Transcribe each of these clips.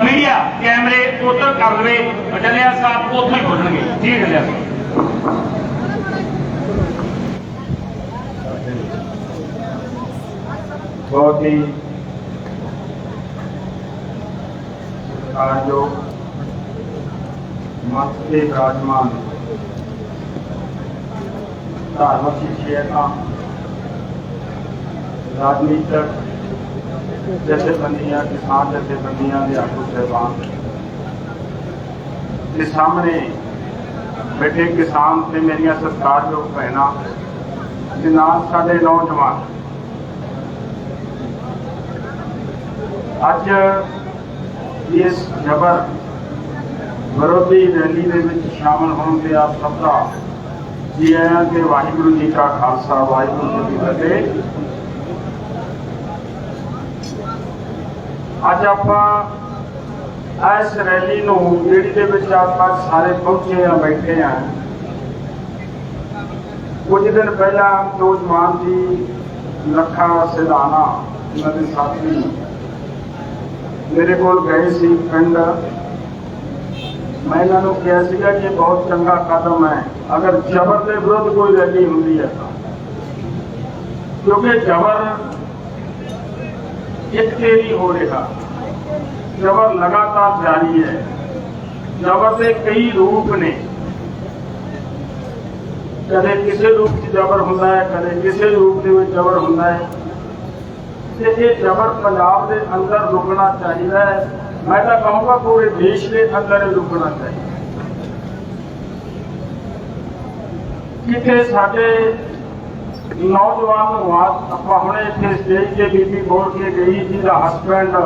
Media ਕੈਮਰੇ ਉਧਰ ਕਰ ਲਵੇ ਡੱਲਿਆ ਸਾਹਿਬ ਉੱਥੋਂ ਹੀ ਖੋਲਣਗੇ ਜੀ ਡੱਲਿਆ ਸਾਹਿਬ ਬਹੁਤ ਹੀ ਜੋ ਮਤ ਦੇ ਵਿਰਾਜਮਾਨ ਧਾਰਮਿਕ ਸ਼ਖਸੀਅਤਾਂ ਰਾਜਨੀਤਿਕ ਜਥੇਬੰਦੀਆਂ, ਕਿਸਾਨ ਜਥੇਬੰਦੀਆਂ ਦੇ ਆਗੂ ਸਹਿਬਾਨ। ਦੇ ਸਾਹਮਣੇ ਬੈਠੇ ਕਿਸਾਨ ਤੇ ਮੇਰੀਆਂ ਸਤਿਕਾਰਯੋਗ ਭੈਣਾਂ ਦੇ ਨਾਲ ਸਾਡੇ ਨੌਜਵਾਨ। ਅੱਜ ਇਸ ਜਬਰ ਵਿਰੋਧੀ ਰੈਲੀ ਦੇ ਵਿੱਚ ਸ਼ਾਮਲ ਹੋਣ ਤੇ ਆਪ ਸਭ ਦਾ ਜੀ ਆਇਆਂ ਕਿ ਵਾਹਿਗੁਰੂ ਜੀ ਕਾ ਖਾਲਸਾ, ਵਾਹਿਗੁਰੂ ਜੀ ਕੀ ਫਤਿਹ। ਅੱਜ ਆਪਾਂ ਇਸ ਰੈਲੀ ਨੂੰ ਜਿਹੜੀ ਦੇ ਵਿੱਚ ਆਪਾਂ ਸਾਰੇ ਪਹੁੰਚੇ ਆ ਬੈਠੇ ਆ ਕੁਝ ਦਿਨ ਪਹਿਲਾਂ ਨੌਜਵਾਨ ਜੀ ਲੱਖਾ ਸਿਧਾਣਾ ਉਹਨਾਂ ਦੇ ਸਾਥੀ ਮੇਰੇ ਕੋਲ ਗਏ ਸੀ ਪਿੰਡ। ਮੈਂ ਇਹਨਾਂ ਨੂੰ ਕਿਹਾ ਸੀਗਾ ਕਿ ਇਹ ਬਹੁਤ ਚੰਗਾ ਕਦਮ ਹੈ। ਅਗਰ ਜ਼ਬਰ ਦੇ ਵਿਰੁੱਧ ਕੋਈ ਰੈਲੀ ਹੁੰਦੀ ਹੈ ਤਾਂ। ਕਿਉਂਕਿ ਜ਼ਬਰ ਇੱਕ ਨਹੀਂ ਹੋ ਰਿਹਾ ਜ਼ਬਰ ਲਗਾਤਾਰ ਜਾਰੀ ਹੈ। ਜ਼ਬਰ ਦੇ ਕਈ ਰੂਪ ਨੇ। ਕਦੇ ਕਿਸੇ ਰੂਪ 'ਚ ਜ਼ਬਰ ਹੁੰਦਾ ਹੈ, ਕਦੇ ਕਿਸੇ ਰੂਪ ਦੇ ਵਿੱਚ ਜ਼ਬਰ ਹੁੰਦਾ ਹੈ। ਤੇ ਇਹ ਜ਼ਬਰ ਪੰਜਾਬ ਦੇ ਅੰਦਰ ਰੁਕਣਾ ਚਾਹੀਦਾ ਹੈ। ਮੈਂ ਤਾਂ ਕਹੂੰਗਾ ਪੂਰੇ ਦੇਸ਼ ਦੇ ਅੰਦਰ ਰੁਕਣਾ ਚਾਹੀਦਾ ਕਿਤੇ ਸਾਡੇ ਨੌਜਵਾਨ ਨੂੰ ਆਜ ਆਪਾਂ ਹੁਣੇ ਇੱਥੇ ਸਟੇਜ ਤੇ ਬੀਬੀ ਬੋਲ ਕੇ ਗਈ ਜੀ ਦਾ ਹਸਬੈਂਡ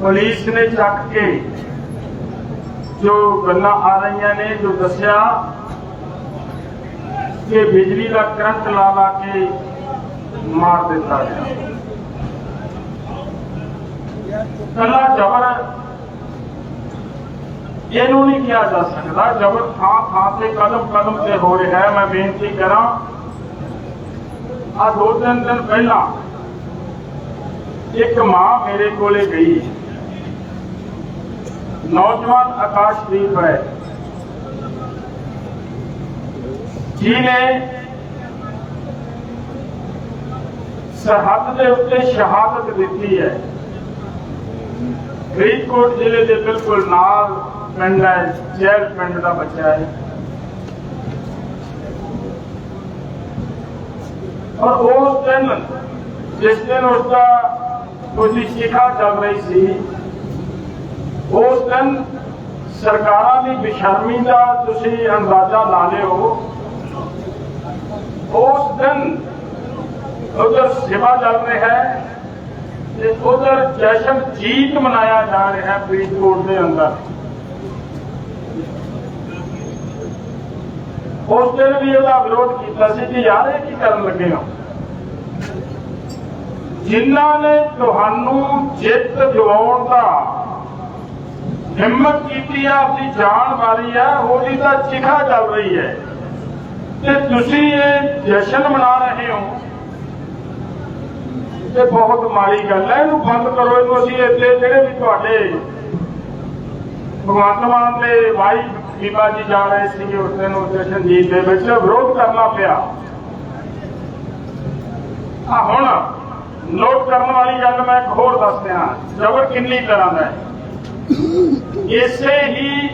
ਪੁਲਿਸ ਨੇ ਚੱਕ ਕੇ ਜੋ ਗੱਲਾਂ ਆ ਰਹੀਆਂ ਨੇ, ਜੋ ਦੱਸਿਆ ਕਿ ਬਿਜਲੀ ਦਾ ਕਰੰਟ ਲਾ ਲਾ ਕੇ ਮਾਰ ਦਿੱਤਾ ਗਿਆ। ਕੱਲਾ ਜ਼ਬਰ ਇਹਨੂੰ ਨਹੀਂ ਕਿਹਾ ਜਾ ਸਕਦਾ, ਜ਼ਬਰ ਥਾਂ ਥਾਂ ਤੇ ਕਦਮ ਕਦਮ ਤੇ ਹੋ ਰਿਹਾ ਹੈ। ਮੈਂ ਬੇਨਤੀ ਕਰਾਂ ਆ ਦੋ ਤਿੰਨ ਦਿਨ ਪਹਿਲਾਂ ਇੱਕ ਮਾਂ ਮੇਰੇ ਕੋਲੇ ਗਈ। ਨੌਜਵਾਨ ਆਕਾਸ਼ਦੀਪ ਹੈ। ਜਿਹਨੇ ਸਰਹੱਦ ਦੇ ਉੱਤੇ ਸ਼ਹਾਦਤ ਦਿੱਤੀ ਹੈ। ਫਰੀਦਕੋਟ ਜ਼ਿਲ੍ਹੇ ਦੇ ਬਿਲਕੁਲ ਨਾਲ ਪਿੰਡ ਹੈ, ਜੈਲ ਪਿੰਡ ਦਾ ਬੱਚਾ ਹੈ। ਔਰ ਉਸ ਦਿਨ ਜਿਸ ਦਿਨ ਉਸਦਾ ਉਹਦੀ ਸ਼ਿਖਾ ਚੱਲ ਰਹੀ ਸੀ ਉਸ ਦਿਨ ਸਰਕਾਰਾਂ ਦੀ ਬਿਸ਼ਰਮੀ ਦਾ ਤੁਸੀਂ ਅੰਦਾਜ਼ਾ ਲਾ ਲਿਓ। ਉਸ ਦਿਨ ਉਧਰ ਸੇਵਾ ਚੱਲ ਰਿਹਾ ਹੈ ਤੇ ਉਧਰ ਜਸ਼ਨ ਜੀਤ ਮਨਾਇਆ ਜਾ ਰਿਹਾ ਹੈ ਫਰੀਦਕੋਟ ਦੇ ਅੰਦਰ। ਉਸ ਦਿਨ ਵੀ ਉਹਦਾ ਵਿਰੋਧ ਕੀਤਾ ਸੀ ਕਿ ਯਾਰ ਇਹ ਕੀ ਕਰਨ ਲੱਗੇ ਹੋ? ਜਿਨ੍ਹਾਂ ਨੇ ਤੁਹਾਨੂੰ ਜਿੱਤ ਦਿਵਾਉਣ ਦਾ ਹਿੰਮਤ ਕੀਤੀ ਆ, ਆਪਣੀ ਜਾਨ ਮਾਰੀ ਆ ਉਹਦੀ ਤਾਂ ਚਿਖਾ ਚੱਲ ਰਹੀ ਹੈ। ਤੇ ਤੁਸੀਂ ਇਹ ਜਸ਼ਨ ਮਨਾ ਰਹੇ ਹੋ। ਇਹ ਬਹੁਤ ਮਾੜੀ ਗੱਲ ਹੈ, ਇਹਨੂੰ ਬੰਦ ਕਰੋ, ਇਹਨੂੰ ਅਸੀਂ ਇੱਥੇ ਜਿਹੜੇ ਵੀ ਤੁਹਾਡੇ ਭਗਵੰਤ ਮਾਨ ਦੇ ਭਾਈ ਬੀਬਾ ਜੀ ਜਾ ਰਹੇ ਸੀਗੇ, ਉਸ ਦਿਨ ਉਸ ਜਸ਼ਨਜੀਤ ਦੇ ਵਿੱਚ ਵਿਰੋਧ ਕਰਨਾ ਪਿਆ। ਆ ਹੁਣ ਨੋਟ ਕਰਨ ਵਾਲੀ ਗੱਲ ਮੈਂ ਇੱਕ ਹੋਰ ਦੱਸ ਦਿਆਂ। ਜ਼ਬਰ ਕਿੰਨੀ ਤਰ੍ਹਾਂ ਦਾ ਹੈ। ਇਸੇ ਹੀ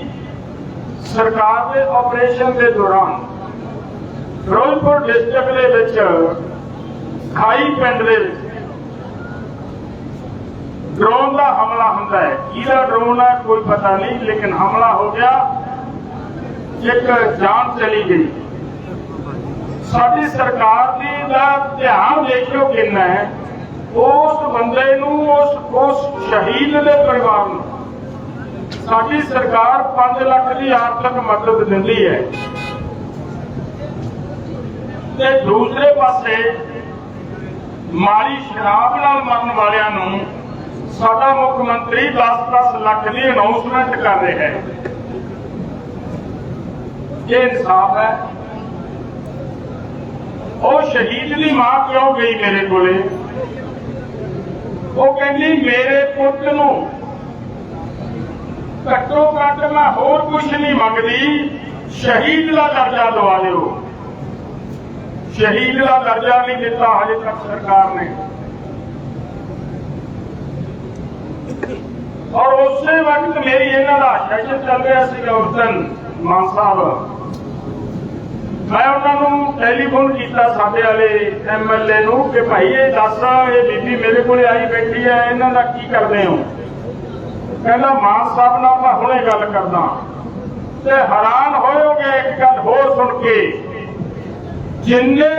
ਸਰਕਾਰ ਦੇ ਆਪਰੇਸ਼ਨ ਦੇ ਦੌਰਾਨ ਫਿਰੋਜ਼ਪੁਰ ਡਿਸਟ੍ਰਿਕਟ ਦੇ ਵਿੱਚ, ਖਾਈ ਪਿੰਡ ਦੇ ਵਿੱਚ ਡਰੋਨ ਦਾ ਹਮਲਾ ਹੁੰਦਾ ਹੈ। ਕਿਹਦਾ ਡਰੋਨ ਹੈ, ਕੋਈ ਪਤਾ ਨਹੀਂ, ਲੇਕਿਨ ਹਮਲਾ ਹੋ ਗਿਆ। ਇੱਕ ਜਾਨ ਚਲੀ ਗਈ। ਸਾਡੀ ਸਰਕਾਰ ਦੀ ਦਾ ਧਿਆਨ ਦੇਖਿਓ ਕਿੰਨਾ ਹੈ। ਉਸ ਬੰਦੇ ਨੂੰ, ਉਸ ਉਸ ਸ਼ਹੀਦ ਦੇ ਪਰਿਵਾਰ ਨੂੰ। ਸਾਡੀ ਸਰਕਾਰ 5 ਲੱਖ ਦੀ ਆਰਥਿਕ ਮਦਦ ਦਿੰਦੀ ਹੈ। ਤੇ ਦੂਸਰੇ ਪਾਸੇ ਮਾੜੀ ਸ਼ਰਾਬ ਨਾਲ ਮਰਨ ਵਾਲਿਆਂ ਨੂੰ ਸਾਡਾ ਮੁੱਖ ਮੰਤਰੀ 10-10 ਲੱਖ ਦੀ ਅਨਾਉਂਸਮੈਂਟ ਕਰ ਰਿਹਾ ਹੈ। ਇਹ ਇਨਸਾਫ ਹੈ। ਉਹ ਸ਼ਹੀਦ ਦੀ ਮਾਂ ਕਿਉਂ ਗਈ ਮੇਰੇ ਕੋਲੇ। ਉਹ ਕਹਿੰਦੀ, ਮੇਰੇ ਪੁੱਤ ਨੂੰ ਘੱਟੋ ਘੱਟ ਮੈਂ ਹੋਰ ਕੁਝ ਨਹੀਂ ਮੰਗਦੀ। ਸ਼ਹੀਦ ਦਾ ਦਰਜਾ ਦਵਾ ਦਿਓ। ਸ਼ਹੀਦ ਦਾ ਦਰਜਾ ਨਹੀਂ ਦਿੱਤਾ, ਹਜੇ ਤੱਕ ਸਰਕਾਰ ਨੇ। ਔਰ ਉਸੇ ਵਕਤ ਮੇਰੀ ਇਹਨਾਂ ਦਾ ਸੈਸ਼ਨ ਚੱਲ ਰਿਹਾ ਸੀਗਾ ਉਸ ਦਿਨ ਮਾਨ ਸਾਹਿਬ। ਮੈਂ ਉਹਨਾਂ ਨੂੰ ਟੈਲੀਫੋਨ ਕੀਤਾ ਸਾਡੇ ਵਾਲੇ ਐਮਐਲਏ ਨੂੰ ਕਿ ਭਾਈ ਇਹ ਦੱਸ ਇਹ ਬੀਬੀ ਮੇਰੇ ਕੋਲੇ ਆਈ ਬੈਠੀ ਹੈ, ਇਹਨਾਂ ਦਾ ਕੀ ਕਰਦੇ ਹੋ? ਕਹਿੰਦਾ ਮਾਨ ਸਾਹਿਬ ਨਾਲ ਮੈਂ ਹੁਣੇ ਗੱਲ ਕਰਦਾ। ਤੇ ਹੈਰਾਨ ਹੋਇਓਗੇ, ਇੱਕ ਗੱਲ ਹੋਰ ਸੁਣ ਕੇ। ਜਿੰਨੇ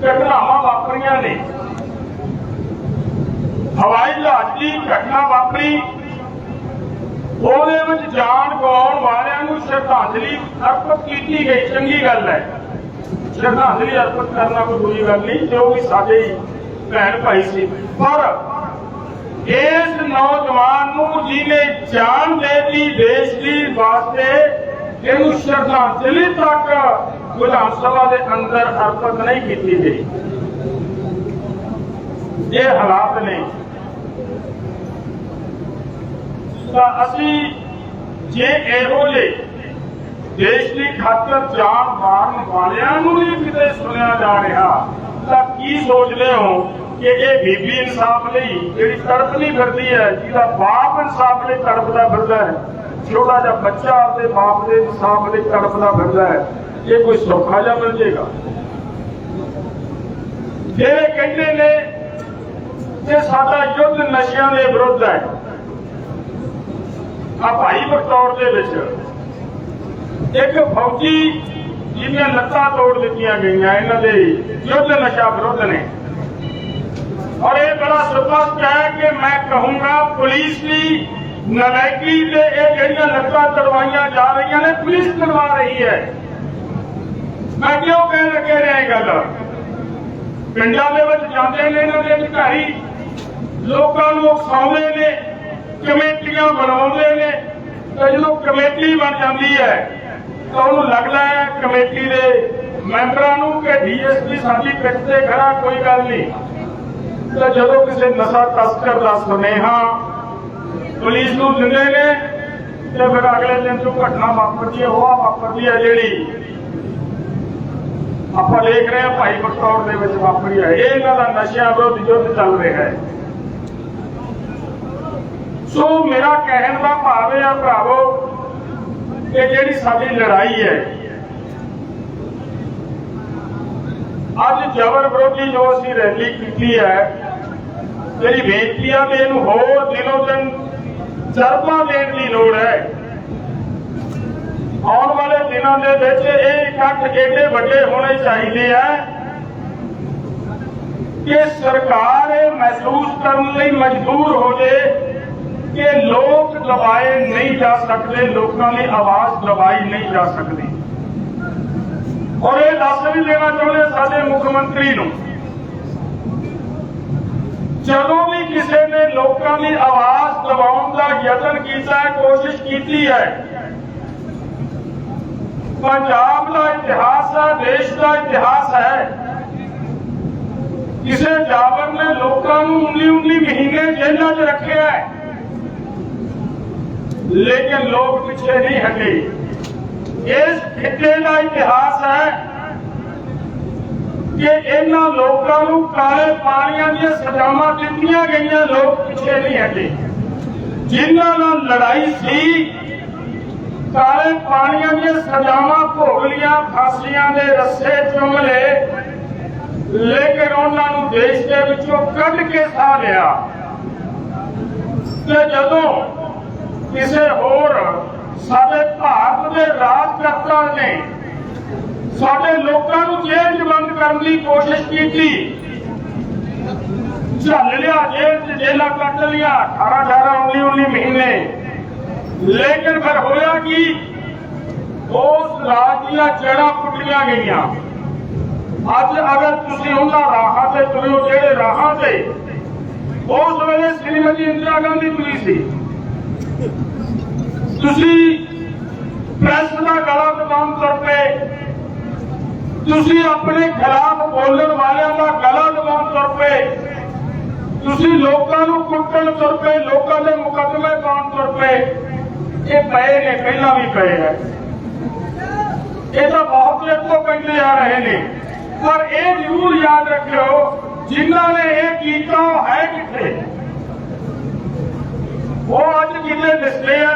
ਘਟਨਾਵਾਂ ਵਾਪਰੀਆਂ ਨੇ, ਹਵਾਈ ਜਹਾਜ਼ ਦੀ ਘਟਨਾ ਵਾਪਰੀ ਉਹਦੇ ਵਿੱਚ ਜਾਨ ਗਵਾਉਣ ਵਾਲਿਆਂ ਨੂੰ ਸ਼ਰਧਾਂਜਲੀ ਅਰਪਿਤ ਕੀਤੀ ਗਈ। ਚੰਗੀ ਗੱਲ ਹੈ। ਸ਼ਰਧਾਂਜਲੀ ਅਰਪਿਤ ਕਰਨਾ ਕੋਈ ਬੁਰੀ ਗੱਲ ਨਹੀਂ, ਜੋ ਵੀ ਸਾਡੇ ਭੈਣ ਭਾਈ ਸੀ। ਪਰ ਇਸ ਨੌਜਵਾਨ ਨੂੰ ਜਿਹਨੇ ਜਾਨ ਦੇ ਦੇਸ਼ ਦੀ ਵਾਸਤੇ ਇਹਨੂੰ ਸ਼ਰਧਾਂਜਲੀ ਤੱਕ ਵਿਧਾਨ ਸਭਾ ਦੇ ਅੰਦਰ ਅਰਪਿਤ ਨਹੀਂ ਕੀਤੀ ਗਈ। ਇਹ ਹਾਲਾਤ ਨੇ। ਤਾਂ ਅਸੀਂ ਜੇ ਇਹੋ ਜਿਹੇ ਦੇਸ਼ ਦੀ ਖਾਤਰ ਜਾਨ ਮਾਰਨ ਵਾਲਿਆਂ ਨੂੰ ਵੀ ਕਿਤੇ ਸੁਣਿਆ ਜਾ ਰਿਹਾ, ਤਾਂ ਕੀ ਸੋਚਦੇ ਹੋ ਕਿ ਇਹ ਬੀਬੀ ਇਨਸਾਫ ਲਈ ਜਿਹੜੀ ਤੜਪਦੀ ਫਿਰਦੀ ਹੈ, ਜਿਹਦਾ ਬਾਪ ਇਨਸਾਫ ਲਈ ਤੜਪਦਾ ਫਿਰਦਾ ਹੈ, ਛੋਟਾ ਜਿਹਾ ਬੱਚਾ ਆਪਣੇ ਬਾਪ ਦੇ ਇਨਸਾਫ ਲਈ ਤੜਪਦਾ ਫਿਰਦਾ ਹੈ, ਇਹ ਕੋਈ ਸੌਖਾ ਜਿਹਾ ਮਿਲ ਜੇਗਾ ਜਿਹੜੇ ਕਹਿੰਦੇ ਨੇ ਕਿ ਸਾਡਾ ਯੁੱਧ ਨਸ਼ਿਆਂ ਦੇ ਵਿਰੁੱਧ ਹੈ ਆ ਭਾਈ ਬਖਤੌਰ ਦੇ ਵਿੱਚ। ਇੱਕ ਫੌਜੀ ਜਿਹਦੀਆਂ ਲੱਤਾਂ ਤੋੜ ਦਿੱਤੀਆਂ ਗਈਆਂ ਇਹਨਾਂ ਦੇ ਯੁੱਧ ਨਸ਼ਾ ਵਿਰੁੱਧ ਨੇ। ਔਰ ਇਹ ਬੜਾ ਸਪਸ਼ਟ ਹੈ ਕਿ ਮੈਂ ਕਹੂੰਗਾ ਪੁਲਿਸ ਦੀ ਨਲਾਇਕੀ ਤੇ ਇਹ ਜਿਹੜੀਆਂ ਲੱਤਾਂ ਤੜਵਾਈਆਂ ਜਾ ਰਹੀਆਂ ਨੇ, ਪੁਲਿਸ ਤੜਵਾ ਰਹੀ ਹੈ। ਮੈਂ ਕਿਉਂ ਕਹਿ ਲੱਗੇ ਰਿਹਾ ਇਹ ਗੱਲ? ਪਿੰਡਾਂ ਦੇ ਵਿੱਚ ਜਾਂਦੇ ਨੇ ਇਹਨਾਂ ਦੇ ਅਧਿਕਾਰੀ। ਲੋਕਾਂ ਨੂੰ ਉਕਸਾਉਂਦੇ ਨੇ। ਕਮੇਟੀਆਂ ਬਣਾਉਂਦੇ ਨੇ ਤੇ ਜਦੋਂ ਕਮੇਟੀ ਬਣ ਜਾਂਦੀ ਹੈ ਤਾਂ ਉਹਨੂੰ ਲੱਗਦਾ ਹੈ ਕਮੇਟੀ ਦੇ ਮੈਂਬਰਾਂ ਨੂੰ ਕਿ ਡੀਐਸਪੀ ਸਾਡੀ ਪਿੱਠ ਤੇ ਖੜਾ ਕੋਈ ਗੱਲ ਨਹੀਂ। ਤੇ ਜਦੋਂ ਕਿਸੇ ਨਸ਼ਾ ਤਸਕਰ ਦਾ ਸੁਨੇਹਾ ਪੁਲਿਸ ਨੂੰ ਦਿੰਦੇ ਨੇ ਤੇ ਫਿਰ ਅਗਲੇ ਦਿਨ ਜੋ ਘਟਨਾ ਵਾਪਰਦੀ ਹੈ, ਉਹ ਆ ਵਾਪਰਦੀ ਹੈ ਜਿਹੜੀ ਆਪਾਂ ਦੇਖ ਰਹੇ ਹਾਂ ਭਾਈ ਬਖਤੌਰ ਦੇ ਵਿੱਚ ਵਾਪਰੀ ਹੈ। ਇਹ ਇਹਨਾਂ ਦਾ ਨਸ਼ਿਆਂ ਵਿਰੁੱਧ ਯੁੱਧ ਚੱਲ ਰਿਹਾ ਹੈ। ਸੋ ਮੇਰਾ ਕਹਿਣ ਦਾ ਭਾਵ ਇਹ ਆ ਭਰਾਵੋ ਕਿ ਜਿਹੜੀ ਸਾਡੀ ਲੜਾਈ ਹੈ, ਅੱਜ ਜ਼ਬਰ ਵਿਰੋਧੀ ਜੋ ਅਸੀਂ ਰੈਲੀ ਕੀਤੀ ਹੈ ਜਿਹੜੀ ਬੇਨਤੀ ਆ ਕਿ ਇਹਨੂੰ ਹੋਰ ਦਿਨੋ ਦਿਨ ਚਰਬਾ ਦੇਣ ਦੀ ਲੋੜ ਹੈ। ਆਉਣ ਵਾਲੇ ਦਿਨਾਂ ਦੇ ਵਿੱਚ ਇਹ ਇਕੱਠ ਏਡੇ ਵੱਡੇ ਹੋਣੇ ਚਾਹੀਦੇ ਆ ਕਿ ਸਰਕਾਰ ਇਹ ਮਹਿਸੂਸ ਕਰਨ ਲਈ ਮਜਬੂਰ ਹੋ ਜੇ ਕਿ ਲੋਕ ਦਬਾਏ ਨਹੀਂ ਜਾ ਸਕਦੇ ਲੋਕਾਂ ਦੀ ਆਵਾਜ਼ ਦਬਾਈ ਨਹੀਂ ਜਾ ਸਕਦੀ ਔਰ ਇਹ ਦੱਸ ਵੀ ਦੇਣਾ ਚਾਹੁੰਦੇ ਸਾਡੇ ਮੁੱਖ ਮੰਤਰੀ ਨੂੰ ਜਦੋਂ ਵੀ ਕਿਸੇ ਨੇ ਲੋਕਾਂ ਦੀ ਆਵਾਜ਼ ਦਬਾਉਣ ਦਾ ਯਤਨ ਕੀਤਾ ਹੈ ਕੋਸ਼ਿਸ਼ ਕੀਤੀ ਹੈ ਪੰਜਾਬ ਦਾ ਇਤਿਹਾਸ ਹੈ ਦੇਸ਼ ਦਾ ਇਤਿਹਾਸ ਹੈ ਕਿਸੇ ਜਾਬਰ ਨੇ ਲੋਕਾਂ ਨੂੰ 19 19 ਮਹੀਨੇ ਜੇਲ੍ਹਾਂ 'ਚ ਰੱਖਿਆ ਹੈ ਲੇਕਿਨ ਲੋਕ ਪਿੱਛੇ ਨਹੀਂ ਹਟੇ ਇਸ ਖਿੱਤੇ ਦਾ ਇਤਿਹਾਸ ਹੈ ਕਿ ਇਹਨਾਂ ਲੋਕਾਂ ਨੂੰ ਕਾਲੇ ਪਾਣੀਆਂ ਦੀਆਂ ਸਜ਼ਾਵਾਂ ਦਿੱਤੀਆਂ ਗਈਆਂ ਲੋਕ ਪਿੱਛੇ ਨਹੀਂ ਹਟੇ ਜਿਨ੍ਹਾਂ ਨਾਲ ਲੜਾਈ ਸੀ ਕਾਲੇ ਪਾਣੀਆਂ ਦੀਆਂ ਸਜ਼ਾਵਾਂ ਭੋਗ ਲੀਆਂ ਫਾਂਸੀਆਂ ਦੇ ਰੱਸੇ ਚੁੰਮ ਲਏ ਲੇਕਿਨ ਉਹਨਾਂ ਨੂੰ ਦੇਸ਼ ਦੇ ਵਿੱਚੋਂ ਕੱਢ ਕੇ ਸਾਹ ਲਿਆ ਤੇ ਜਦੋਂ ਕਿਸੇ ਹੋਰ ਸਾਡੇ ਭਾਰਤ ਦੇ ਰਾਜਕਰਤਾ ਨੇ ਸਾਡੇ ਲੋਕਾਂ ਨੂੰ ਜੇਲ੍ਹ 'ਚ ਬੰਦ ਕਰਨ ਦੀ ਕੋਸ਼ਿਸ਼ ਕੀਤੀ। ਝੱਲ ਲਿਆ, ਜੇਲ੍ਹ 'ਚ ਜੇਲਾਂ ਕੱਟ ਲਿਆ 18 18 19 19 ਮਹੀਨੇ। ਲੇਕਿਨ ਫਿਰ ਹੋਇਆ ਕਿ? ਉਸ ਰਾਜ ਦੀਆਂ ਜੜਾਂ ਪੁੱਟੀਆਂ ਗਈਆਂ। ਅੱਜ ਅਗਰ ਤੁਸੀਂ ਉਹਨਾਂ ਰਾਹਾਂ ਤੇ ਤੁਰਿਓ ਜਿਹੜੇ ਰਾਹਾਂ ਤੇ, ਉਸ ਵੇਲੇ ਸ੍ਰੀਮਤੀ ਇੰਦਰਾ ਗਾਂਧੀ ਤੁਰੀ ਸੀ। ਤੁਸੀਂ ਪ੍ਰੈਸ ਦਾ ਗਲਾ ਦਬਾਉਣ ਤੁਰ ਪਏ। ਤੁਸੀਂ ਆਪਣੇ ਖਿਲਾਫ ਬੋਲਣ ਵਾਲਿਆਂ ਦਾ ਗਲਾ ਦਬਾਉਣ ਤੁਰ ਪਏ। ਤੁਸੀਂ ਲੋਕਾਂ ਨੂੰ ਕੁੱਟਣ ਤੁਰ ਪਏ, ਲੋਕਾਂ ਦੇ ਮੁਕੱਦਮੇ ਪਾਉਣ ਤੁਰ ਪਏ। ਇਹ ਪਏ ਨੇ, ਪਹਿਲਾਂ ਵੀ ਪਏ ਹੈ। ਇਹ ਤਾਂ ਬਹੁਤ ਚਿਰ ਤੋਂ ਕਹਿੰਦੇ ਆ ਰਹੇ ਨੇ। ਪਰ ਇਹ ਜ਼ਰੂਰ ਯਾਦ ਰੱਖਿਓ, ਜਿਨ੍ਹਾਂ ਨੇ ਇਹ ਕੀਤਾ ਉਹ ਹੈ ਕਿੱਥੇ? ਉਹ ਅੱਜ ਕਿਤੇ ਦਿਸਦੇ ਆ।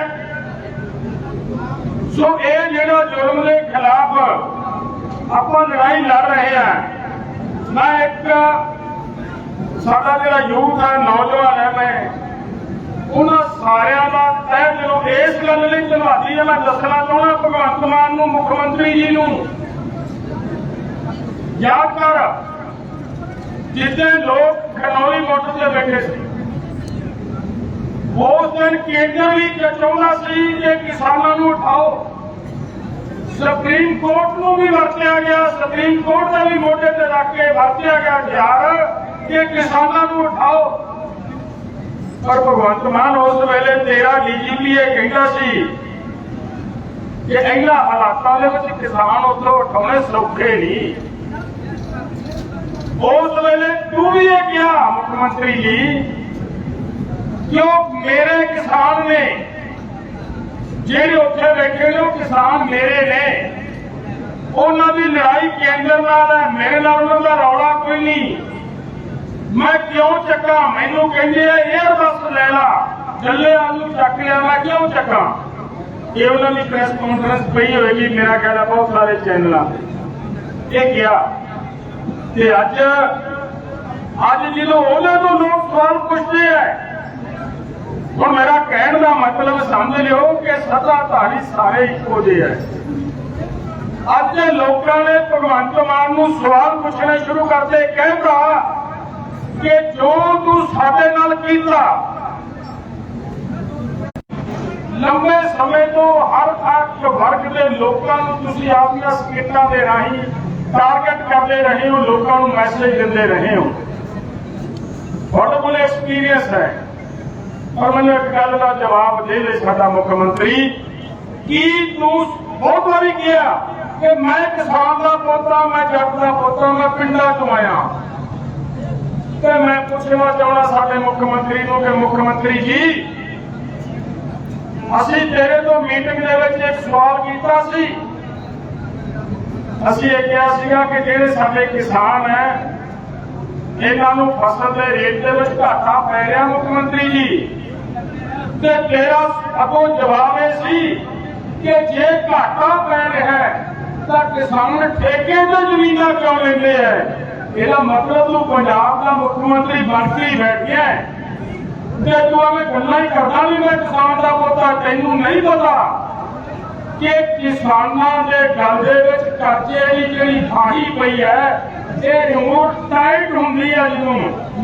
ਸੋ ਇਹ ਜਿਹੜਾ ਜ਼ੁਲਮ ਦੇ ਖਿਲਾਫ ਆਪਾਂ ਲੜਾਈ ਲੜ ਰਹੇ ਆ, ਮੈਂ ਇੱਕ ਸਾਡਾ ਜਿਹੜਾ ਯੂਥ ਹੈ ਨੌਜਵਾਨ ਹੈ ਮੈਂ, ਉਹਨਾਂ ਸਾਰਿਆਂ ਦਾ ਤਹਿ ਦਿਲੋਂ ਇਸ ਗੱਲ ਲਈ ਧੰਨਵਾਦੀ ਹੈ ਮੈਂ ਦੱਸਣਾ ਚਾਹੁੰਦਾ ਭਗਵੰਤ ਮਾਨ ਨੂੰ, ਮੁੱਖ ਮੰਤਰੀ ਜੀ ਨੂੰ। ਯਾਦ ਕਰ ਜਿੱਦੇ ਲੋਕ ਖਨੌਰੀ ਮੋਟਰ ਤੇ ਬੈਠੇ ਸੀ ਉਸ ਦਿਨ ਕੇਂਦਰ ਵੀ ਚਾਹੁੰਦਾ ਸੀ ਕਿ ਕਿਸਾਨਾਂ ਨੂੰ ਉਠਾਓ। ਸੁਪਰੀਮ ਕੋਰਟ ਨੂੰ ਵੀ ਵਰਤਿਆ ਗਿਆ। ਸੁਪਰੀਮ ਕੋਰਟ ਦਾ ਵੀ ਮੋਢੇ ਤੇ ਰੱਖ ਕੇ ਵਰਤਿਆ ਗਿਆ ਹਥਿਆਰ ਕਿ ਕਿਸਾਨਾਂ ਨੂੰ ਉਠਾਓ। ਪਰ ਭਗਵੰਤ ਮਾਨ ਉਸ ਵੇਲੇ ਤੇਰਾ ਡੀਜੀਪੀ ਇਹ ਕਹਿੰਦਾ ਸੀ ਕਿ ਇਹਨਾਂ ਹਾਲਾਤਾਂ ਦੇ ਵਿੱਚ ਕਿਸਾਨ ਉੱਥੋਂ ਉਠਾਉਣੇ ਸੌਖੇ ਨਹੀਂ। ਉਸ ਵੇਲੇ ਤੂੰ ਵੀ ਇਹ ਕਿਹਾ, ਮੁੱਖ ਮੰਤਰੀ ਜੀ। ਕਿਉਂ? ਮੇਰੇ ਕਿਸਾਨ ਨੇ। ਜਿਹੜੇ ਉੱਥੇ ਬੈਠੇ ਨੇ, ਉਹ ਕਿਸਾਨ ਮੇਰੇ ਨੇ। ਉਹਨਾਂ ਦੀ ਲੜਾਈ ਕੇਂਦਰ ਨਾਲ ਹੈ, ਮੇਰੇ ਨਾਲ ਉਹਨਾਂ ਦਾ ਰੌਲਾ ਕੋਈ ਨਹੀਂ। ਮੈਂ ਕਿਉਂ ਚੱਕਾਂ? ਮੈਨੂੰ ਕਹਿੰਦੇ ਆ 에ਅਰ ਬੱਸ ਲੈ ਲਾ। ਜੱਲੇ ਆਲੂ ਚੱਕ ਲਿਆ, ਮੈਂ ਕਿਉਂ ਚੱਕਾਂ? ਇਹ ਉਹਨਾਂ ਦੀ ਪ੍ਰੈਸ ਕਾਨਫਰੰਸ ਪਈ ਹੋਏਗੀ ਮੇਰਾ ਖਿਆਲ ਬਹੁਤ ਸਾਰੇ ਚੈਨਲਾਂ ਇਹ ਗਿਆ। ਤੇ ਅੱਜ ਅੱਜ ਜਦੋਂ ਉਹਨਾਂ ਤੋਂ ਲੋਕ ਸਵਾਲ ਪੁੱਛਦੇ ਆ ਹੁਣ ਮੇਰਾ ਕਹਿਣ ਦਾ ਮਤਲਬ ਸਮਝ ਲਿਓ ਕਿ ਸੱਤਾਧਾਰੀ ਸਾਰੇ ਇੱਕੋ ਜਿਹੇ ਐ ਅੱਜ ਲੋਕਾਂ ਨੇ ਭਗਵੰਤ ਮਾਨ ਨੂੰ ਸਵਾਲ ਪੁੱਛਣੇ ਸ਼ੁਰੂ ਕਰਦੇ ਕਹਿ ਕਹਿੰਦਾ ਕਿ ਜੋ ਤੂੰ ਸਾਡੇ ਨਾਲ ਕੀਤਾ, ਲੰਬੇ ਸਮੇਂ ਤੋਂ ਹਰ ਅੱਖ ਵਰਗ ਦੇ ਲੋਕਾਂ ਨੂੰ ਤੁਸੀਂ ਆਪਣੀਆਂ ਸਕੀਮਾਂ ਦੇ ਰਾਹੀਂ ਟਾਰਗੇਟ ਕਰਦੇ ਰਹੇ ਹੋ, ਲੋਕਾਂ ਨੂੰ ਮੈਸੇਜ ਦਿੰਦੇ ਰਹੇ ਹੋ। ਤੁਹਾਡੇ ਕੋਲ ਐਕਸਪੀਰੀਅੰਸ ਹੈ। ਪਰ ਮੈਨੂੰ ਇੱਕ ਗੱਲ ਦਾ ਜਵਾਬ ਦੇ ਦੇ ਸਾਡਾ ਮੁੱਖ ਮੰਤਰੀ। ਕੀ ਤੂੰ ਬਹੁਤ ਵਾਰੀ ਕਿਹਾ ਕਿ ਮੈਂ ਕਿਸਾਨ ਦਾ ਪੋਤਾ, ਮੈਂ ਜੱਟ ਦਾ ਪੋਤਾ, ਮੈਂ ਪਿੰਡਾਂ ਤੋਂ ਆਇਆ। ਤੇ ਮੈਂ ਪੁੱਛਣਾ ਚਾਹੁੰਦਾ ਸਾਡੇ ਮੁੱਖ ਮੰਤਰੀ ਨੂੰ ਕਿ ਮੁੱਖ ਮੰਤਰੀ ਜੀ, ਅਸੀਂ ਤੇਰੇ ਤੋਂ ਮੀਟਿੰਗ ਦੇ ਵਿੱਚ ਇੱਕ ਸਵਾਲ ਕੀਤਾ ਸੀ। ਅਸੀਂ ਇਹ ਕਿਹਾ ਸੀਗਾ ਕਿ ਜਿਹੜੇ ਸਾਡੇ ਕਿਸਾਨ ਹੈ, ਇਹਨਾਂ ਨੂੰ ਫਸਲ ਦੇ ਰੇਟ ਦੇ ਵਿੱਚ ਘਾਟਾ ਪੈ ਰਿਹਾ ਮੁੱਖ ਮੰਤਰੀ ਜੀ। ਤੇ ਤੇਰਾ ਅੱਗੋਂ ਜਵਾਬ ਇਹ ਸੀ ਕਿ ਜੇ ਘਾਟਾ ਪੈ ਰਿਹਾ ਤਾਂ ਕਿਸਾਨ ਠੇਕੇ ਤੇ ਜ਼ਮੀਨਾਂ ਕਿਉਂ ਲੈਂਦੇ ਐ ਇਹਦਾ ਮਤਲਬ ਤੂੰ ਪੰਜਾਬ ਦਾ ਮੁੱਖ ਮੰਤਰੀ ਬਣ ਕੇ ਹੀ ਬੈਠ ਗਿਆ ਤੇ ਤੂੰ ਐਵੇਂ ਗੱਲਾਂ ਹੀ ਕਰਦਾ ਵੀ ਮੈਂ ਕਿਸਾਨ ਦਾ ਪੋਤਾ, ਤੈਨੂੰ ਨਹੀਂ ਪਤਾ ਕਿ ਕਿਸਾਨਾਂ ਦੇ ਗਲ ਦੇ ਵਿੱਚ ਕਰਜ਼ੇ ਦੀ ਜਿਹੜੀ ਫਾਹੀ ਪਈ ਹੈ, ਇਹ ਰਿਮੋਟ ਟਾਈਟ ਹੁੰਦੀ ਹੈ ਜਦੋਂ